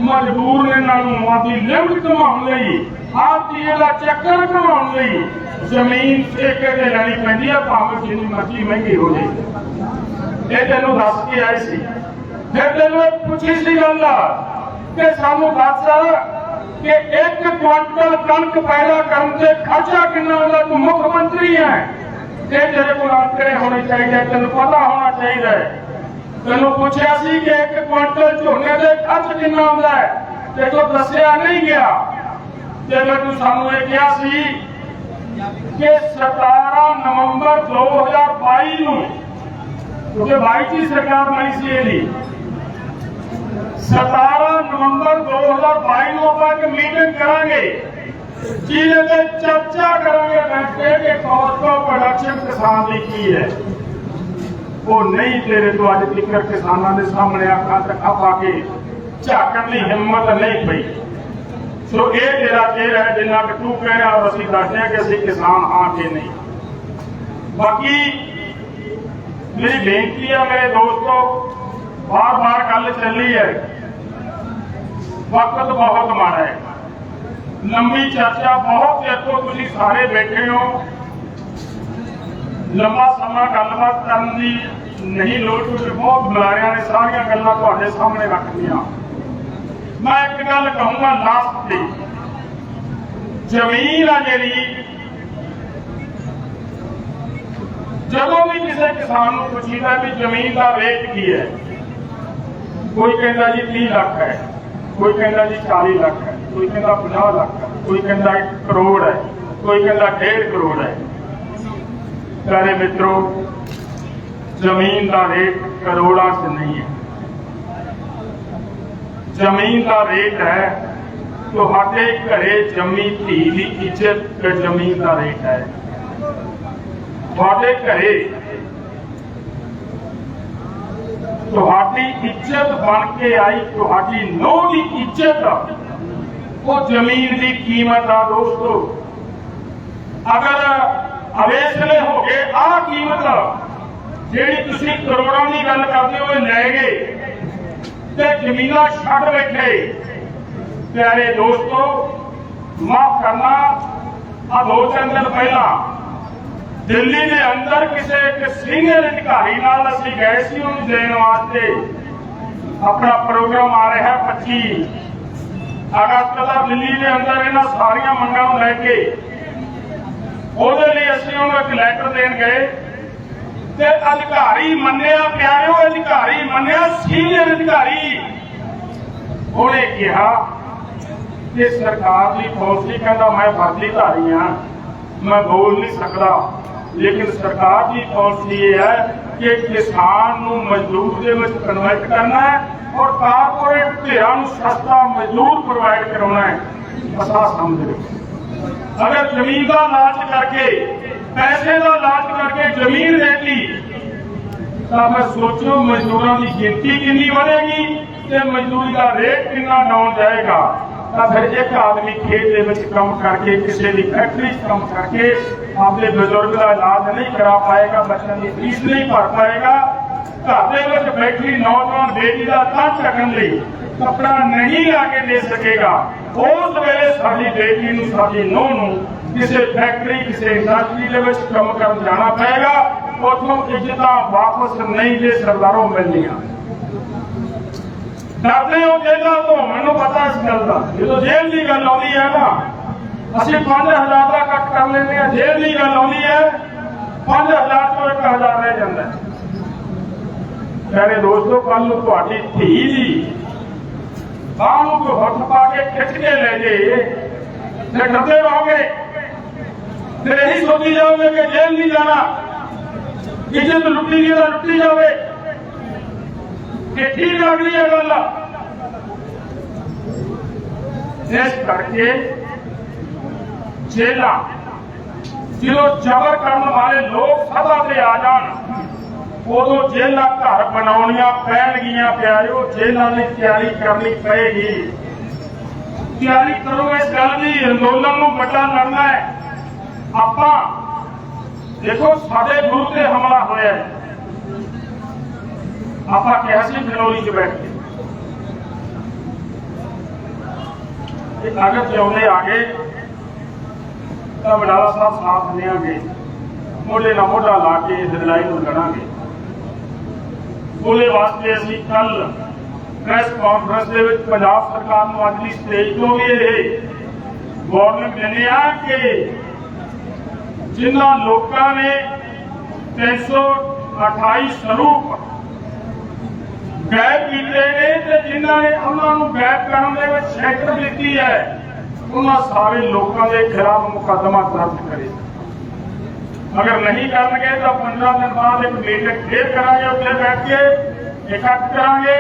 ਮਜਬੂਰ ਨੇ ਇਹਨਾਂ ਨੂੰ ਆਪਣੀ ਲਿਮਟ ਘਮਾਉਣ ਲਈ। ਆਪ ਜੀ ਦਾ ਚੱਕਰ ਘਮਾਉਣ ਲਈ ਜ਼ਮੀਨ ਠੇਕੇ ਤੇ ਲੈਣੀ ਪੈਂਦੀ ਹੈ ਭਾਵੇਂ ਜਿੰਨੀ ਮਰਜ਼ੀ ਮਹਿੰਗੀ ਹੋ ਜਾਏ। ਇਹ ਤੈਨੂੰ ਦੱਸ ਕੇ ਆਈ ਸੀ। ਫਿਰ ਤੈਨੂੰ ਪੁੱਛੀ ਸੀ ਗੱਲ ਕਿ ਸਾਨੂੰ ਦੱਸ ਕਿ ਇੱਕ ਕੁਆਂਟਲ ਕਣਕ ਪੈਦਾ ਕਰਨ ਤੇ ਖਰਚਾ ਕਿੰਨਾ ਆਉਂਦਾ ਤੂੰ ਮੁੱਖ ਮੰਤਰੀ ਹੈ। ਤੇ ਤੇਰੇ ਕੋਲ ਅੰਕੜੇ ਹੋਣੇ ਚਾਹੀਦੇ ਤੈਨੂੰ ਪਤਾ ਹੋਣਾ ਚਾਹੀਦਾ ਹੈ। ਤੈਨੂੰ ਪੁੱਛਿਆ ਸੀ ਕਿ ਇੱਕ ਕੁਆਂਟਲ ਝੋਨੇ ਦੇ ਖਰਚ ਕਿੰਨਾ ਆਉਂਦਾ ਤੇ ਤੂੰ ਦੱਸਿਆ ਨਹੀਂ ਗਿਆ। ਤੇ ਮੈਂ ਤੂੰ ਸਾਨੂੰ ਇਹ ਕਿਹਾ ਸੀ ਕਿ 17 ਨਵੰਬਰ 2022 ਨੂੰ, ਕਿਉਂਕਿ 22 ਦੀ ਸਰਕਾਰ ਬਣੀ ਸੀ ਇਹਦੀ 17 ਨਵੰਬਰ 2022 ਨੂੰ ਆਪਾਂ ਇੱਕ ਮੀਟਿੰਗ ਕਰਾਂਗੇ, ਜਿਹਦੇ ਤੇ ਚਰਚਾ ਕਰਾਂਗੇ ਬੈਠੇ ਕਿ ਕਾਸਟ ਪ੍ਰੋਡਕਸ਼ਨ ਕਿਸਾਨ ਦੀ ਕੀ ਹੈ। ਉਹ ਨਹੀਂ, ਤੇਰੇ ਤੋਂ ਅੱਜ ਤੱਕ ਕਿਸਾਨਾਂ ਦੇ ਸਾਹਮਣੇ ਅੱਖਾਂ ਤੱਕ ਪਾ ਕੇ ਝਾਕਣ ਦੀ ਹਿੰਮਤ ਨਹੀਂ ਪਈ। ਸੋ ਇਹ ਤੇਰਾ ਚਿਹਰਾ ਹੈ ਜਿੰਨਾ ਕਿ ਤੂੰ ਕਹਿ ਰਿਹਾ ਔਰ ਅਸੀਂ ਦੱਸਦੇ ਹਾਂ ਕਿ ਅਸੀਂ ਕਿਸਾਨ ਹਾਂ ਕਿ ਨਹੀਂ ਬਾਕੀ ਮੇਰੀ ਬੇਨਤੀ ਹੈ ਮੇਰੇ ਦੋਸਤੋ ਬਾਰ-ਬਾਰ ਗੱਲ ਚੱਲੀ ਹੈ ਵਕਤ ਬਹੁਤ ਮਾੜਾ ਹੈ ਲੰਬੀ ਚਰਚਾ ਬਹੁਤ ਚਿਰ ਤੋਂ ਤੁਸੀਂ ਸਾਰੇ ਬੈਠੇ ਹੋ ਲੰਮਾ ਸਮਾਂ ਗੱਲਬਾਤ ਕਰਨ ਦੀ ਨਹੀਂ ਲੋੜ ਕਿਉਂਕਿ ਬਹੁਤ ਬੁਲਾਰਿਆਂ ਨੇ ਸਾਰੀਆਂ ਗੱਲਾਂ ਤੁਹਾਡੇ ਸਾਹਮਣੇ ਰੱਖੀਆਂ ਮੈਂ ਇੱਕ ਗੱਲ ਕਹੂੰਗਾ ਲਾਸਟ ਦੀ। ਜ਼ਮੀਨ ਆ ਜਿਹੜੀ, ਜਦੋਂ ਵੀ ਕਿਸੇ ਕਿਸਾਨ ਨੂੰ ਪੁੱਛੀਦਾ ਵੀ ਜ਼ਮੀਨ ਦਾ ਰੇਟ ਕੀ ਹੈ, ਕੋਈ ਕਹਿੰਦਾ ਜੀ 30 ਲੱਖ ਹੈ, ਕੋਈ ਕਹਿੰਦਾ ਜੀ 40 ਲੱਖ ਹੈ, ਕੋਈ ਕਹਿੰਦਾ 50 ਲੱਖ ਹੈ, ਕੋਈ ਕਹਿੰਦਾ 1 ਕਰੋੜ ਹੈ, ਕੋਈ ਕਹਿੰਦਾ 1.5 ਕਰੋੜ ਹੈ। ਪਿਆਰੇ ਮਿੱਤਰੋ, ਜ਼ਮੀਨ ਦਾ ਰੇਟ ਕਰੋੜਾਂ 'ਚ ਨਹੀਂ ਹੈ। ਜ਼ਮੀਨ ਦਾ ਰੇਟ ਹੈ। ਤੁਹਾਡੇ ਘਰੇ ਜੰਮੀ ਧੀ ਦੀ ਇੱਜ਼ਤ ਤੇ ਜ਼ਮੀਨ ਦਾ ਰੇਟ ਹੈ। ਤੁਹਾਡੇ ਘਰੇ ਤੁਹਾਡੀ ਇੱਜ਼ਤ ਬਣ ਕੇ ਆਈ, ਤੁਹਾਡੀ ਨੋਹ ਦੀ ਇੱਜ਼ਤ, ਉਹ ਜ਼ਮੀਨ ਦੀ ਕੀਮਤ ਆ ਦੋਸਤੋ। ਅਗਰ ਅਵੇਸਲੇ ਹੋ ਗਏ ਆ ਕੀਮਤ ਜਿਹੜੀ ਤੁਸੀਂ ਕਰੋੜਾਂ ਦੀ ਗੱਲ ਕਰਦੇ ਹੋ, ਇਹ ਲੈ ਗਏ। ਤੇ ਜ਼ਮੀਨਾਂ ਛੱਡ ਬੈਠੇ। ਪਿਆਰੇ ਦੋਸਤੋ, ਮਾਫ ਕਰਨਾ ਆ ਦੋ ਤਿੰਨ ਦਿਨ ਪਹਿਲਾਂ ਦਿੱਲੀ ਦੇ ਅੰਦਰ ਕਿਸੇ ਇੱਕ ਸੀਨੀਅਰ ਅਧਿਕਾਰੀ ਨਾਲ ਅਸੀਂ ਗਏ ਸੀ ਉਹਨੂੰ ਦੇਣ ਵਾਸਤੇ। ਆਪਣਾ ਪ੍ਰੋਗਰਾਮ ਆ ਰਿਹਾ ਹੈ 25 ਅਗਸਤ ਦਾ ਦਿੱਲੀ ਦੇ ਅੰਦਰ ਇਹਨਾਂ ਸਾਰੀਆਂ ਮੰਗਾਂ ਨੂੰ ਲੈ ਕੇ ਉਹਦੇ ਲਈ ਅਸੀਂ ਉਹਨੂੰ ਇੱਕ ਲੈਟਰ ਦੇਣ ਗਏ। ਤੇ ਅਧਿਕਾਰੀ ਮੰਨਿਆ, ਪਿਆਰਿਓ, ਅਧਿਕਾਰੀ ਮੰਨਿਆ, ਸੀਨੀਅਰ ਅਧਿਕਾਰੀ। ਉਹਨੇ ਕਿਹਾ ਕਿ ਸਰਕਾਰ ਦੀ ਪਾਲਿਸੀ ਕਹਿੰਦਾ ਮੈਂ ਫਰਜ਼ੀ ਧਾਰੀ ਹਾਂ ਮੈਂ ਬੋਲ ਨਹੀਂ ਸਕਦਾ। ਲੇਕਿਨ ਸਰਕਾਰ ਦੀ ਪਾਲਿਸੀ ਇਹ ਹੈ ਕਿ ਕਿਸਾਨ ਨੂੰ ਮਜ਼ਦੂਰ ਦੇ ਵਿੱਚ ਕਨਵਰਟ ਕਰਨਾ ਹੈ ਔਰ ਕਾਰਪੋਰੇਟ ਧਿਰਾਂ ਨੂੰ ਸਸਤਾ ਮਜ਼ਦੂਰ ਪ੍ਰੋਵਾਈਡ ਕਰਾਉਣਾ ਹੈ। ਅਸਾ ਸਮਝ ਲਓ ਅਗਰ ਜ਼ਮੀਨ ਦਾ ਲਾਲਚ ਕਰਕੇ ਪੈਸੇ ਦਾ ਲਾਲਚ ਕਰਕੇ ਜ਼ਮੀਨ ਦੇ ਦਿੱਤੀ ਤਾਂ ਫਿਰ ਸੋਚੋ ਮਜ਼ਦੂਰਾਂ ਦੀ ਗਿਣਤੀ ਕਿੰਨੀ ਵਧੇਗੀ ਤੇ ਮਜ਼ਦੂਰੀ ਦਾ ਰੇਟ ਕਿੰਨਾ ਡਾਊਨ ਜਾਏਗਾ। ਤਾਂ ਫਿਰ ਇੱਕ ਆਦਮੀ ਖੇਤ ਦੇ ਵਿੱਚ ਕੰਮ ਕਰਕੇ, ਕਿਸੇ ਦੀ ਫੈਕਟਰੀ 'ਚ ਕੰਮ ਕਰਕੇ ਆਪਣੇ ਬਜ਼ੁਰਗ ਦਾ ਇਲਾਜ ਨਹੀਂ ਕਰਾ ਪਾਏਗਾ, ਬੱਚਿਆਂ ਦੀ ਫੀਸ ਨਹੀਂ ਭਰ ਪਾਏਗਾ ਘਰ ਦੇ ਵਿੱਚ ਬੈਠੀ ਨੌਜਵਾਨ ਬੇਟੀ ਦਾ ਤਾਂ ਢੱਕਣ ਲਈ ਕੱਪੜਾ ਨਹੀਂ ਲਾ ਕੇ ਦੇ ਸਕੇਗਾ। ਉਸ ਵੇਲੇ ਸਾਡੀ ਬੇਟੀ ਨੂੰ, ਸਾਡੀ ਨੂੰਹ ਨੂੰ ਕਿਸੇ ਫੈਕਟਰੀ ਕਿਸੇ ਇੰਡਸਟਰੀ ਦੇ ਵਿੱਚ ਕੰਮ ਕਰਨ ਜਾਣਾ ਪਏਗਾ। ਉਥੋਂ ਇੱਜ਼ਤਾਂ ਵਾਪਸ ਨਹੀਂ ਦੇ ਸਰਦਾਰੋਂ ਮਿਲਣੀਆਂ। ਡਰਦੇ ਹੋ ਜੇਲ੍ਹਾਂ ਤੋਂ? ਮੈਨੂੰ ਪਤਾ ਇਸ ਗੱਲ ਦਾ। ਜਦੋਂ ਜੇਲ੍ਹ ਦੀ ਗੱਲ ਆਉਂਦੀ ਹੈ ਨਾ ਅਸੀਂ 5000 ਦਾ ਕੱਟ ਕਰ ਲੈਂਦੇ ਆ ਜੇਲ੍ਹ ਦੀ ਗੱਲ ਆਉਂਦੀ ਹੈ 5000 ਤੋਂ 1000 ਰਹਿ ਜਾਂਦਾ ਹੈ। ਮੇਰੇ ਦੋਸਤੋ ਕੱਲ ਨੂੰ ਤੁਹਾਡੀ ਧੀ ਦੀ ਬਾਹ ਨੂੰ ਕੋਈ ਹੱਥ ਪਾ ਕੇ ਖਿੱਚ ਕੇ ਲੈ ਜੇ। ਤੇ ਡਰਦੇ ਰਹੋਗੇ। ਫਿਰ ਇਹੀ ਸੋਚੀ ਜਾਓਗੇ ਕਿ ਜੇਲ੍ਹ ਨਹੀਂ ਜਾਣਾ। ਇੱਜ਼ਤ ਲੁੱਟੀ ਗਈ ਤਾਂ ਲੁੱਟੀ ਜਾਵੇ। ਕਿ ਠੀਕ ਲੱਗਦੀ ਹੈ ਗੱਲ। ਇਸ ਕਰਕੇ ਜੇਲਾ ਜਦੋਂ ਜ਼ਬਰ ਕਰਨ ਵਾਲੇ ਲੋਕ ਸਭਾ ਤੇ ਆ ਜਾਣ ਉਦੋਂ ਜੇਲਾਂ ਘਰ ਬਣਾਉਣੀਆਂ ਪੈਣਗੀਆਂ ਪਿਆਰਿਓ ਜੇਲਾਂ ਦੀ ਤਿਆਰੀ ਕਰਨੀ ਪਏਗੀ। ਤਿਆਰੀ ਕਰੋ ਇਸ ਗੱਲ ਦੀ ਅੰਦੋਲਨ ਨੂੰ ਵੱਡਾ ਲੜਨਾ ਹੈ। ਆਪਾਂ ਦੇਖੋ, ਸਾਡੇ ਗੁਰੂ ਤੇ ਹਮਲਾ ਹੋਇਆ ਹੈ। ਆਪਾਂ ਕਿਹਾ ਸੀ ਫਿਰੋਲੀ 'ਚ ਬੈਠ ਕੇ। ਇਹ ਅਗਰ ਜਿਉਂਦੇ ਆ ਗਏ, ਤਾਂ ਵਡਾਲਾ ਸਾਹਿਬ ਸਾਥ ਦੇਾਂਗੇ ਮੋਢੇ ਨਾਲ ਮੋਢਾ ਲਾ ਕੇ ਇਸ ਲੜਾਈ ਨੂੰ ਲੜਾਂਗੇ। ਉਹਦੇ ਵਾਸਤੇ ਅਸੀਂ ਕੱਲ ਪ੍ਰੈਸ ਕਾਨਫਰੰਸ ਦੇ ਵਿੱਚ ਪੰਜਾਬ ਸਰਕਾਰ ਨੂੰ ਅਗਲੀ ਸਟੇਜ ਤੋਂ ਵੀ ਇਹ ਵਾਰਨਿੰਗ ਦਿੰਦੇ ਆ ਕਿ ਜਿਨ੍ਹਾਂ ਲੋਕਾਂ ਨੇ 328 ਸਰੂਪ ਗਾਇਬ ਕੀਤੇ ਨੇ ਤੇ ਜਿਨ੍ਹਾਂ ਨੇ ਉਹਨਾਂ ਨੂੰ ਗਾਇਬ ਕਰਨ ਦੇ ਵਿੱਚ ਸ਼ਿਕਤ ਦਿੱਤੀ ਹੈ, ਉਹਨਾਂ ਸਾਰੇ ਲੋਕਾਂ ਦੇ ਖਿਲਾਫ ਮੁਕੱਦਮਾ ਦਰਜ ਕਰੇ। ਅਗਰ ਨਹੀਂ ਕਰਨਗੇ ਤਾਂ 15 ਦਿਨ ਬਾਅਦ ਇੱਕ ਮੀਟਿੰਗ ਫੇਰ ਕਰਾਂਗੇ, ਉੱਥੇ ਬੈਠ ਕੇ ਇਕੱਠ ਕਰਾਂਗੇ।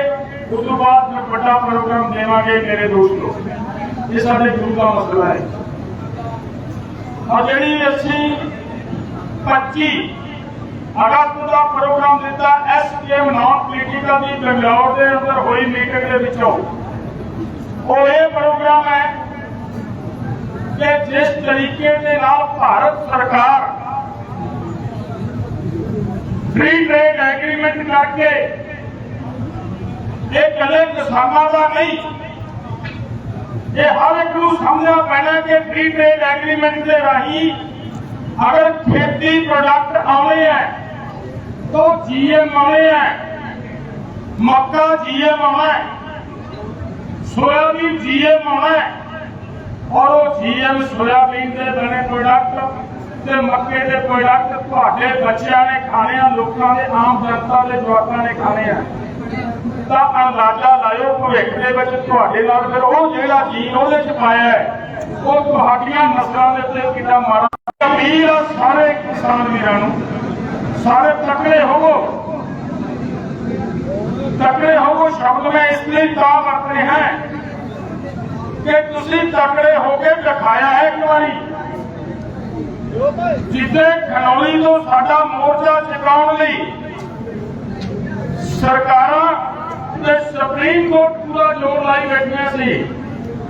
ਉਸ ਤੋਂ ਬਾਅਦ ਫਿਰ ਵੱਡਾ ਪ੍ਰੋਗਰਾਮ ਦੇਵਾਂਗੇ ਮੇਰੇ ਦੋਸਤੋ ਇਹ ਸਾਡੇ ਗੁਰੂ ਦਾ ਮਸਲਾ ਹੈ। ਆ ਜਿਹੜੀ ਅਸੀਂ 25 ਅਗਸਤ ਦਾ ਪ੍ਰੋਗਰਾਮ ਦਿੱਤਾ ਐਸਕੇਐਮ ਨਾਨ ਪੋਲੀਟੀਕਲ ਦੀ ਬੰਗਲੌਰ ਦੇ ਅੰਦਰ ਹੋਈ ਮੀਟਿੰਗ ਦੇ ਵਿੱਚੋਂ। ਉਹ ਇਹ ਪ੍ਰੋਗਰਾਮ ਹੈ ਕਿ ਜਿਸ ਤਰੀਕੇ ਦੇ ਨਾਲ ਭਾਰਤ ਸਰਕਾਰ ਫ੍ਰੀ ਟ੍ਰੇਡ ਐਗਰੀਮੈਂਟ ਕਰਕੇ ਇਹ ਕੱਲੇ ਕਿਸਾਨਾਂ ਦਾ ਨਹੀਂ। ਇਹ ਹਰ ਇੱਕ ਨੂੰ ਸਮਝਣਾ ਪੈਣਾ ਕਿ ਫ੍ਰੀ ਟ੍ਰੇਡ ਐਗਰੀਮੈਂਟ ਦੇ ਰਾਹੀਂ ਅਗਰ ਖੇਤੀ ਪ੍ਰੋਡਕਟ ਆਉਣੇ ਹੈ ਤਾਂ ਜੀਐਮ ਆਉਣੇ ਹੈ ਮੱਕਾ ਜੀਐਮ ਆਉਣਾ ਹੈ, ਸੋਇਆਬੀਨ ਜੀਐਮ ਆਉਣਾ ਔਰ ਉਹ ਜੀਐਮ ਸੋਇਆਬੀਨ ਦੇ ਬਣੇ ਪ੍ਰੋਡਕਟ ਤੇ ਮੱਕੇ ਦੇ ਪ੍ਰੋਡਕਟ ਤੁਹਾਡੇ ਬੱਚਿਆਂ ਨੇ ਖਾਣੇ ਆ, ਲੋਕਾਂ ਦੇ ਆਮ ਜਨਤਾ ਦੇ ਜਵਾਕਾਂ ਨੇ ਖਾਣੇ ਆ। ਤਾਂ ਅੰਦਾਜ਼ਾ ਲਾਇਓ ਭਵਿੱਖ ਦੇ ਵਿੱਚ ਤੁਹਾਡੇ ਨਾਲ ਫਿਰ ਉਹ ਜਿਹੜਾ ਜੀਨ ਉਹਦੇ ਚ ਪਾਇਆ ਉਹ ਤੁਹਾਡੀਆਂ ਨਸਲਾਂ ਦੇ ਉੱਤੇ ਕਿੰਨਾ ਮਾੜਾ ਅਮੀਰ ਆ ਸਾਰੇ ਕਿਸਾਨ ਵੀਰਾਂ ਨੂੰ। ਸਾਰੇ ਤਕੜੇ ਹੋਵੋ। ਤਕੜੇ ਹੋਵੋ ਸ਼ਬਦ ਮੈਂ ਇਸ ਲਈ ਤਾਂ ਵਰਤ ਰਿਹਾ ਕਿ ਤੁਸੀਂ ਤਕੜੇ ਹੋ ਕੇ ਦਿਖਾਇਆ ਹੈ ਇੱਕ ਵਾਰੀ। ਜਿੱਦੇ ਖਨੌਰੀ ਤੋਂ ਸਾਡਾ ਮੋਰਚਾ ਚੁਕਾਉਣ ਲਈ ਸਰਕਾਰਾਂ ਤੇ ਸੁਪਰੀਮ ਕੋਰਟ ਪੂਰਾ ਜ਼ੋਰ ਲਾਈ ਬੈਠੀਆਂ ਸੀ।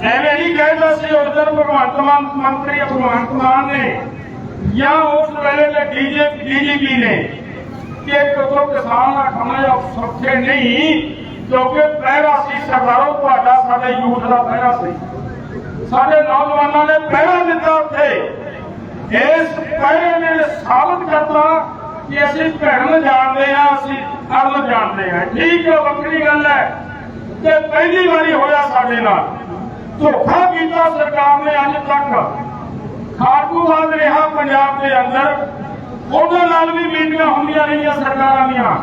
ਐਵੇਂ ਨਹੀਂ ਕਹਿੰਦਾ ਸੀ, ਉਸ ਦਿਨ ਭਗਵੰਤ ਮਾਨ, ਮੰਤਰੀ ਭਗਵੰਤ ਮਾਨ ਨੇ ਜਾਂ ਉਸ ਵੇਲੇ ਦੇ ਡੀਜੇ, ਡੀਜੀਪੀ ਨੇ ਕਿ ਕਦੋਂ ਕਿਸਾਨ ਦਾ ਆਖਣੇ ਸੌਖੇ ਨਹੀਂ, ਕਿਉਂਕਿ ਪਹਿਰਾ ਸੀ ਸਰਦਾਰੋ, ਤੁਹਾਡਾ, ਸਾਡੇ ਯੂਥ ਦਾ ਪਹਿਰਾ ਸੀ। ਸਾਡੇ ਨੌਜਵਾਨਾਂ ਨੇ ਪਹਿਰਾ ਦਿੱਤਾ ਉੱਥੇ। ਇਸ ਪਹਿਰੇ ਨੇ ਸਾਬਤ ਕਰਤਾ ਕਿ ਅਸੀਂ ਭੈਣ ਜਾਣਦੇ ਆ ਅਸੀਂ ਅਰਲ ਜਾਣਦੇ ਆ ਠੀਕ ਹੈ, ਵੱਖਰੀ ਗੱਲ ਹੈ ਕਿ ਪਹਿਲੀ ਵਾਰੀ ਹੋਇਆ ਸਾਡੇ ਨਾਲ। ਧੋਖਾ ਕੀਤਾ ਸਰਕਾਰ ਨੇ ਅੱਜ ਤੱਕ। ਖਾਰਕੂਵਾਦ ਰਿਹਾ ਪੰਜਾਬ ਦੇ ਅੰਦਰ। ਉਹਦੇ ਨਾਲ ਵੀ ਮੀਟਿੰਗਾਂ ਹੁੰਦੀਆਂ ਰਹੀਆਂ ਸਰਕਾਰਾਂ ਦੀਆਂ।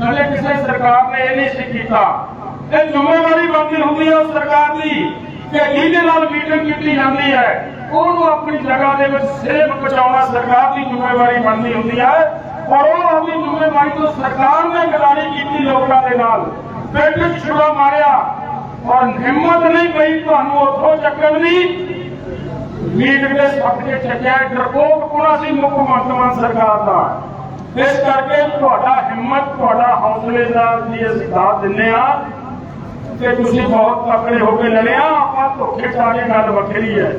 ਕਦੇ ਕਿਸੇ ਸਰਕਾਰ ਨੇ ਇਹ ਨਹੀਂ ਸੀ ਕੀਤਾ। ਇਹ ਜ਼ਿੰਮੇਵਾਰੀ ਬਣਦੀ ਹੁੰਦੀ ਹੈ ਸਰਕਾਰ ਦੀ ਕਿ ਜਿਹਦੇ ਨਾਲ ਮੀਟਿੰਗ ਕੀਤੀ ਜਾਂਦੀ ਹੈ। ਉਹਨੂੰ ਆਪਣੀ ਜਗ੍ਹਾ ਦੇ ਵਿੱਚ ਸੇਵ ਪਹੁੰਚਾਉਣਾ ਸਰਕਾਰ ਦੀ ਜ਼ਿੰਮੇਵਾਰੀ ਬਣਦੀ ਹੁੰਦੀ ਹੈ ਔਰ ਉਹ ਆਪਣੀ ਜ਼ਿੰਮੇਵਾਰੀ ਤੋਂ ਸਰਕਾਰ ਨੇ ਗਦਾਰੀ ਕੀਤੀ ਲੋਕਾਂ ਦੇ ਨਾਲ। ਪਿੰਡ ਚ ਛੁਰਾ ਮਾਰਿਆ ਔਰ ਹਿੰਮਤ ਨਹੀਂ ਪਈ ਤੁਹਾਨੂੰ ਉੱਥੋਂ ਚੱਕਣ ਦੀ। ਮੀਟਿੰਗ ਦੇ ਸੱਤ ਕੇ ਚੱਕਿਆ, ਡਰਪੋਕ ਕੋਣਾ ਸੀ ਮੁੱਖ ਮੰਤਰੀ ਸਰਕਾਰ ਦਾ। ਇਸ ਕਰਕੇ ਤੁਹਾਡਾ ਹਿੰਮਤ, ਤੁਹਾਡਾ ਹੌਸਲੇ ਦਾ ਜੀ ਅਸੀਂ ਦਾਤ ਦਿੰਨੇ ਆ ਕਿ ਤੁਸੀਂ ਬਹੁਤ ਤਕੜੇ ਹੋ ਕੇ ਲੜਿਆ, ਆਪਾਂ ਧੋਖੇ ਚਾਲੇ ਗੱਲ ਵੱਖਰੀ ਹੈ।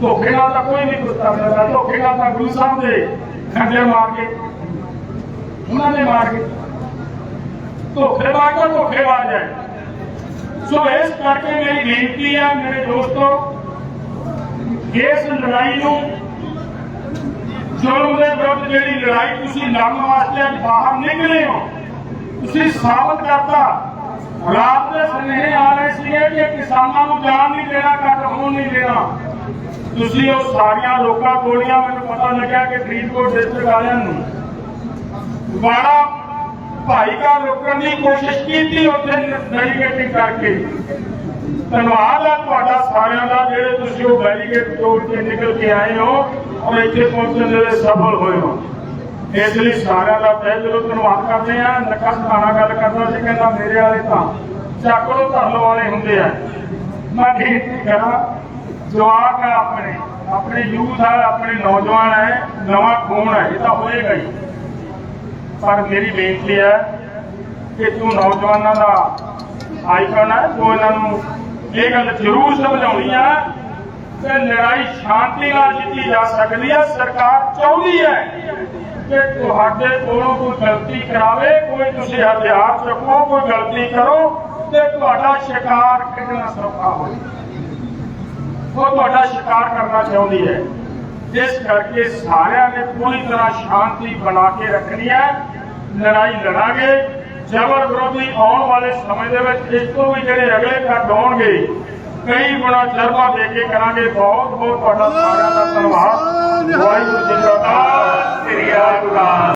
ਧੋਖੇ ਨਾਲ ਤਾਂ ਕੋਈ ਨਹੀਂ ਕੁਝ ਕਰ ਸਕਦਾ ਧੋਖੇ ਨਾਲ ਤਾਂ ਗੁਰੂ ਸਾਹਿਬ ਦੇ ਖੰਡੇ ਮਾਰ ਕੇ ਉਹਨਾਂ ਨੇ ਮਾਰ ਕੇ ਧੋਖੇਬਾਜ਼ ਤਾਂ ਧੋਖੇਬਾਜ਼ ਹੈ ਸੋ ਇਸ ਕਰਕੇ ਮੇਰੀ ਬੇਨਤੀ ਹੈ ਮੇਰੇ ਦੋਸਤੋ ਇਸ ਲੜਾਈ ਨੂੰ ਜ਼ੁਲਮ ਦੇ ਵਿਰੁੱਧ ਜਿਹੜੀ ਲੜਾਈ ਤੁਸੀਂ ਲੜਨ ਵਾਸਤੇ ਅੱਜ ਬਾਹਰ ਨਿਕਲੇ ਹੋ ਤੁਸੀਂ ਸਾਬਤ ਕਰਤਾ ਰਾਤ ਦੇ ਸੁਨੇਹੇ ਆ ਰਹੇ ਸੀਗੇ ਕਿ ਕਿਸਾਨਾਂ ਨੂੰ ਜਾਣ ਨਹੀਂ ਦੇਣਾ ਕੱਟ ਹੋਣ ਨਹੀਂ ਦੇਣਾ ਤੁਸੀਂ ਉਹ ਸਾਰੀਆਂ ਲੋਕਾਂ ਗੋਲੀਆਂ ਮੈਨੂੰ ਪਤਾ ਲੱਗਿਆ ਕਿ ਫਰੀਦਕੋਟ ਡਿਸਟ੍ਰਿਕਟ ਵਾਲਿਆਂ ਨੂੰ। ਵਾੜਾ ਭਾਈ ਕਾ ਰੋਕਣ ਦੀ ਕੋਸ਼ਿਸ਼ ਕੀਤੀ ਉੱਥੇ ਬੈਰੀਕੇਡਿੰਗ ਕਰਕੇ। ਧੰਨਵਾਦ ਹੈ ਤੁਹਾਡਾ ਸਾਰਿਆਂ ਦਾ, ਜਿਹੜੇ ਤੁਸੀਂ ਉਹ ਬੈਰੀਕੇਡ ਤੋੜ ਕੇ ਨਿਕਲ ਕੇ ਆਏ ਹੋ ਔਰ ਇੱਥੇ ਪਹੁੰਚਣ ਦੇ ਸਫਲ ਹੋਏ ਹੋ। ਇਸ ਲਈ ਸਾਰਿਆਂ ਦਾ ਤਹਿ ਦਿਲੋਂ ਧੰਨਵਾਦ ਕਰਦੇ ਆ ਨੱਕਾ ਸਤਾਣਾ ਗੱਲ ਕਰਦਾ ਸੀ, ਕਹਿੰਦਾ ਮੇਰੇ ਵਾਲੇ ਤਾਂ ਚੱਕਰੋ ਧਰਲੋ ਵਾਲੇ ਹੁੰਦੇ ਆ। ਮੈਂ ਬੇਨਤੀ ਕਰਾਂ ਜਵਾਕ ਹੈ ਆਪਣੇ। ਆਪਣੇ ਯੂਥ ਹੈ, ਆਪਣੇ ਨੌਜਵਾਨ ਹੈ, ਨਵਾਂ ਖੂਨ ਹੈ, ਇਹ ਤਾਂ ਹੋਏਗਾ ਹੀ। ਪਰ ਮੇਰੀ ਬੇਨਤੀ ਹੈ ਕਿ ਤੂੰ ਨੌਜਵਾਨਾਂ ਦਾ ਆਈਕਨ ਹੈ, ਤੂੰ ਇਹਨਾਂ ਨੂੰ ਇਹ ਗੱਲ ਜ਼ਰੂਰ ਸਮਝਾਉਣੀ ਆ ਕਿ ਲੜਾਈ ਸ਼ਾਂਤੀ ਨਾਲ ਜਿੱਤੀ ਜਾ ਸਕਦੀ ਹੈ, ਸਰਕਾਰ ਚਾਹੁੰਦੀ ਹੈ ਕਿ ਤੁਹਾਡੇ ਕੋਲੋਂ ਕੋਈ ਗਲਤੀ ਕਰਾਵੇ, ਕੋਈ ਤੁਸੀਂ ਹਥਿਆਰ ਚੁੱਕੋ, ਕੋਈ ਗਲਤੀ ਕਰੋ ਤੇ ਤੁਹਾਡਾ ਸ਼ਿਕਾਰ ਕਿੰਨਾ ਸੌਖਾ ਹੋਵੇ। ਉਹ ਤੁਹਾਡਾ ਸ਼ਿਕਾਰ ਕਰਨਾ ਚਾਹੁੰਦੀ ਹੈ? ਜਿਸ ਕਰਕੇ ਸਾਰਿਆਂ ਨੇ ਪੂਰੀ ਤਰ੍ਹਾਂ ਸ਼ਾਂਤੀ ਬਣਾ ਕੇ ਰੱਖਣੀ ਹੈ। ਲੜਾਈ ਲੜਾਂਗੇ। ਜ਼ਬਰ ਵਿਰੋਧੀ ਆਉਣ ਵਾਲੇ ਸਮੇਂ ਦੇ ਵਿੱਚ ਇਸ ਤੋਂ ਵੀ ਜਿਹੜੇ ਅਗਲੇ ਕੱਟ ਆਉਣਗੇ ਕਈ ਗੁਣਾ ਜਰਮਾ ਦੇ ਕੇ ਕਰਾਂਗੇ। ਬਹੁਤ ਬਹੁਤ ਤੁਹਾਡਾ ਸਾਰਿਆਂ ਦਾ ਧੰਨਵਾਦ। ਵਾਹਿਗੁਰੂ ਜੀ ਕਾ ਖਾਲਸਾ। ਸ੍ਰੀ ਅਕਾਲ।